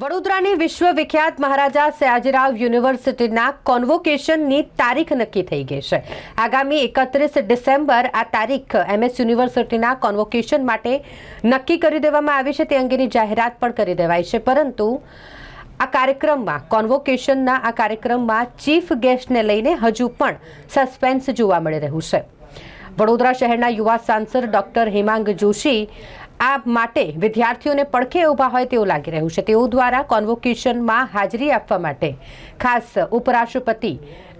વડોદરાની વિશ્વવિખ્યાત મહારાજા સયાજીરાવ યુનિવર્સિટીના કોન્વોકેશનની તારીખ નક્કી થઈ ગઈ છે. આગામી એકત્રીસ ડિસેમ્બર આ તારીખ એમએસ યુનિવર્સિટીના કોન્વોકેશન માટે નક્કી કરી દેવામાં આવી છે. તે અંગેની જાહેરાત પણ કરી દેવાઈ છે. પરંતુ આ કાર્યક્રમમાં, કોન્વોકેશનના આ કાર્યક્રમમાં ચીફ ગેસ્ટને લઈને હજુ પણ સસ્પેન્સ જોવા મળી રહ્યું છે. વડોદરા શહેરના યુવા સાંસદ ડોક્ટર હેમાંગ જોશી આ માટે વિદ્યાર્થીઓને પડખે ઊભા હોય તેવું લાગી રહ્યું છે. તેઓ દ્વારા કોન્વોકેશનમાં હાજરી આપવા માટે ખાસ ઉપરાષ્ટ્રપતિ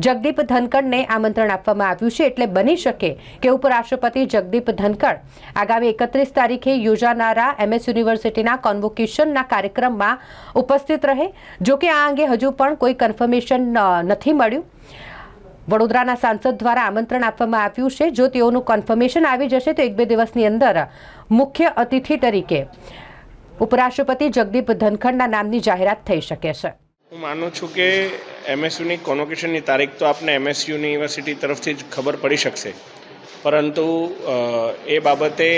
જગદીપ ધનકડને આમંત્રણ આપવામાં આવ્યું છે. એટલે બની શકે કે ઉપરાષ્ટ્રપતિ જગદીપ ધનકડ આગામી એકત્રીસ તારીખે યોજાનારા એમએસ યુનિવર્સિટીના કોન્વોકેશનના કાર્યક્રમમાં ઉપસ્થિત રહે. જો કે આ અંગે હજુ પણ કોઈ કન્ફર્મેશન નથી મળ્યું. વડોદરાના સાંસદ દ્વારા આમંત્રણ આપવામાં આવ્યું છે. જો તેઓનું કન્ફર્મેશન આવી જશે તો એક બે દિવસની અંદર મુખ્ય અતિથિ તરીકે ઉપરાષ્ટ્રપતિ જગદીપ ધનખડના નામની જાહેરાત થઈ શકે છે. હું માનું છું કે એમએસયુની કોન્વોકેશનની તારીખ તો આપને એમએસયુ યુનિવર્સિટી તરફથી જ ખબર પડી શકશે. પરંતુ એ બાબતે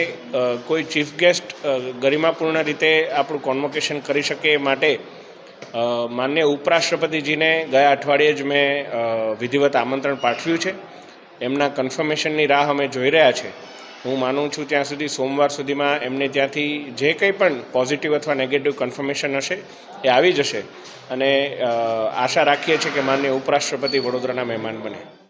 કોઈ ચીફ ગેસ્ટ ગરિમાપૂર્ણ રીતે આપણું કોન્વોકેશન કરી શકે એ માટે અ, માનનીય ઉપરાષ્ટ્રપતિજીને ગયા અઠવાડિયે જ મેં વિધિવત આમંત્રણ પાઠવ્યું છે. એમના કન્ફર્મેશનની રાહ અમે જોઈ રહ્યા છે. હું માનું છું ત્યાં સુધી સોમવાર સુધીમાં એમને ત્યાંથી જે કંઈ પણ પોઝિટિવ અથવા નેગેટિવ કન્ફર્મેશન હશે એ આવી જશે. અને આશા રાખીએ છીએ કે માન્ય ઉપરાષ્ટ્રપતિ વડોદરાના મહેમાન બને.